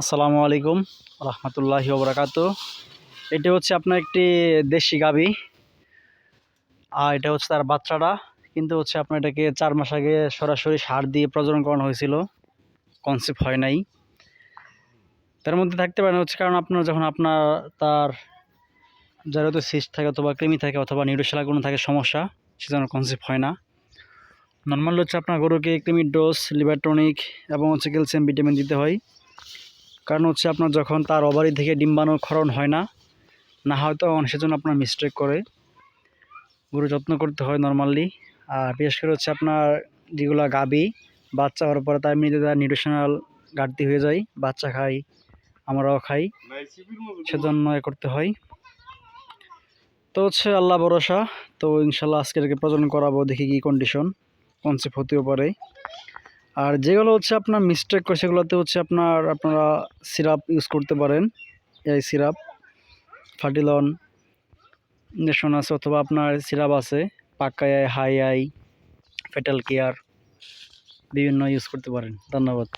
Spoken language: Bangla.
আসসালামু আলাইকুম রহমতুল্লাহি ওবরাকাত এটা হচ্ছে আপনার একটি দেশি গাবি আর এটা হচ্ছে তার বাচ্চাটা। কিন্তু হচ্ছে আপনার এটাকে চার মাস আগে সরাসরি সার দিয়ে প্রজনন করানো হয়েছিল। কনসেপ্ট হয় নাই। তার মধ্যে থাকতে পারেন হচ্ছে কারণ আপনার যখন আপনার তার যার হয়তো সিস্ট থাকে অথবা কৃমি থাকে অথবা নিউরোশালা কোনো থাকে সমস্যা সে সেজন্য কনসেপ্ট হয় না। নর্মাল হচ্ছে আপনার গরুকে কৃমির ডোজ লিভারটনিক এবং হচ্ছে ক্যালসিয়াম ভিটামিন দিতে হয়। কারণ হচ্ছে আপনার যখন তার ওভারি থেকে ডিম্বাণু ক্ষরণ হয় না না হয়তো সেজন্য আপনার মিস্টেক করে। গরু যত্ন করতে হয় নর্মালি আর বিশেষ করে হচ্ছে আপনার যেগুলো গাবি, বাচ্চা হওয়ার পরে তার এমনিতে তার নিউট্রিশনাল ঘাটতি হয়ে যায়, বাচ্চা খাই, আমরাও খাই, সেজন্য এ করতে হয়। তো হচ্ছে আল্লাহ ভরসা, তো ইনশাল্লাহ আজকে প্রজনন করাবো, দেখি কি কন্ডিশন কনসেপ্ট হতেও পারে। আর যেগুলো হচ্ছে আপনার মিস্টেক করে, সেগুলোতে হচ্ছে আপনার, আপনারা সিরাপ ইউজ করতে পারেন। এই সিরাপ ফার্টিলন ইঞ্জেকশন আছে অথবা আপনার সিরাপ আছে পাক্কা আই হাই আই ফেটাল কেয়ার বিভিন্ন ইউজ করতে পারেন। ধন্যবাদ।